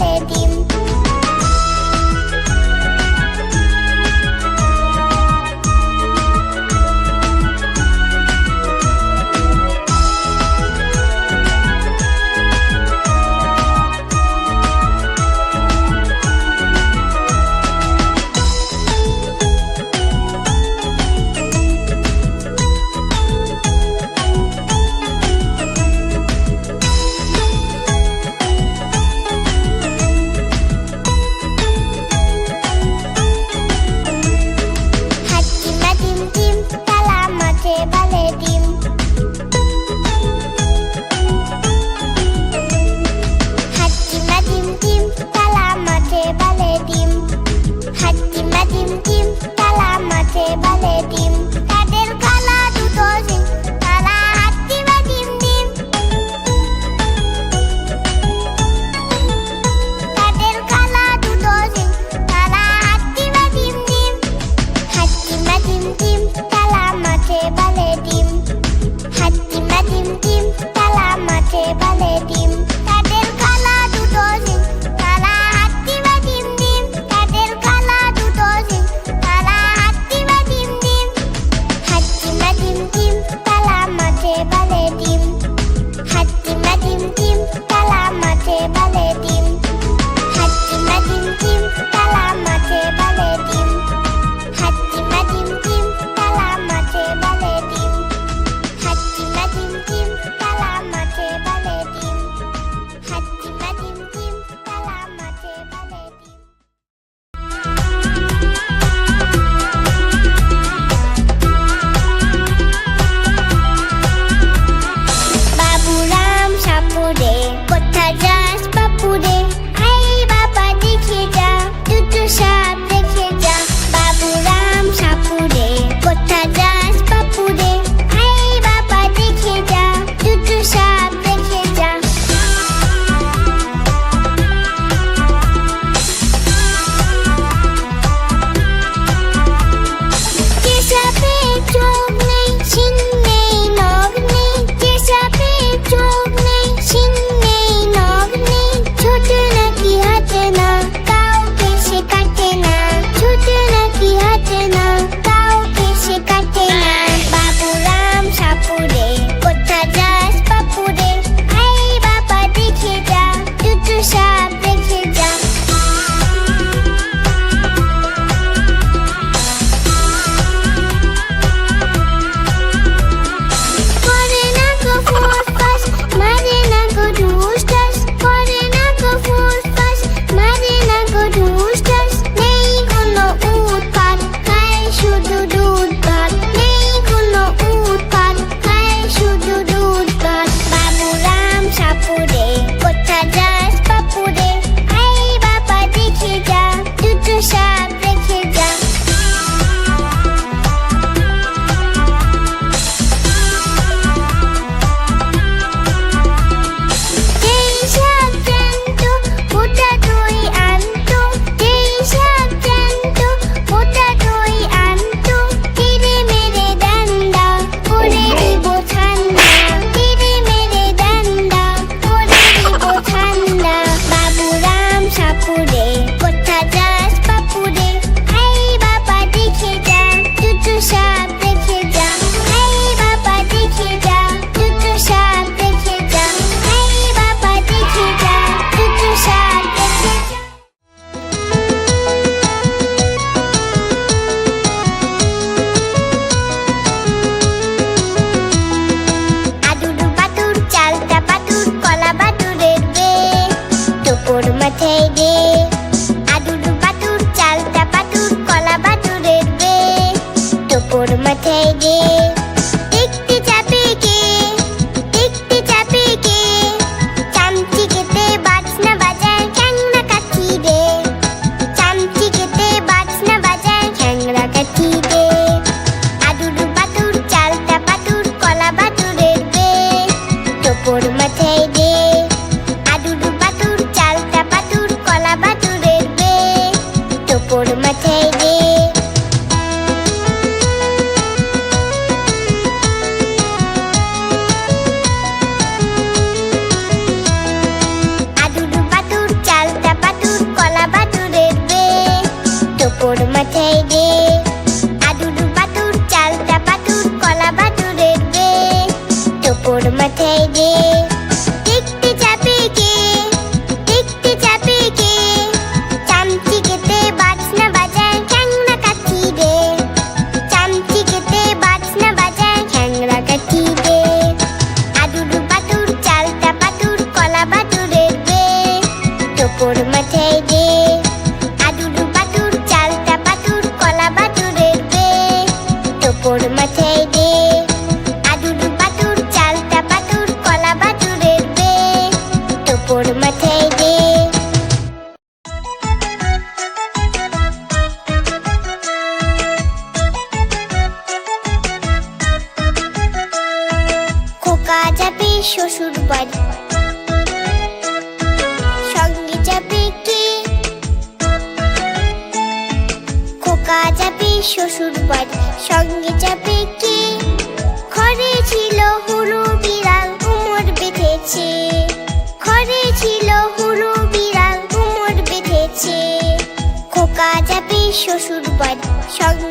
lady ওপর মাথায় দে আদুর বাতুর চালটা বাতুর কলা বাতুরের বে। ওপর মাথায় দে খোকা যাবে শ্বশুর বাড়ি শ্বশুর বাড়ি। সঙ্গে যাবে কে? ঘরে ছিল হলো বিড়াল কোমর বেঁধেছে। ঘরে ছিল হলো বিড়াল কোমর বেঁধেছে। খোকা যাবে শ্বশুর বাড়ি। সঙ্গে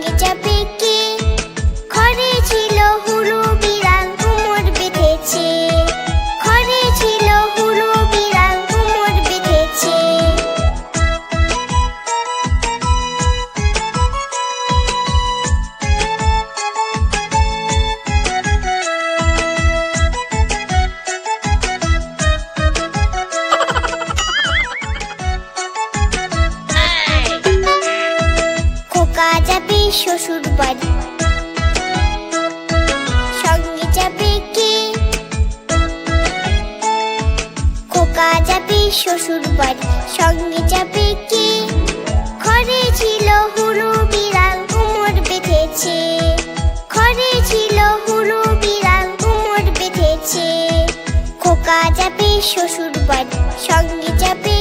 শ্বশুর বাড়ি সঙ্গে যাবে কে? ঘরে ছিল হুলু বিড়াল কোমর বেঁধেছে। ঘরে ছিল হুলু বিড়াল কোমর বেঁধেছে। খোকা যাবে শ্বশুর বাড়ি সঙ্গে যাবে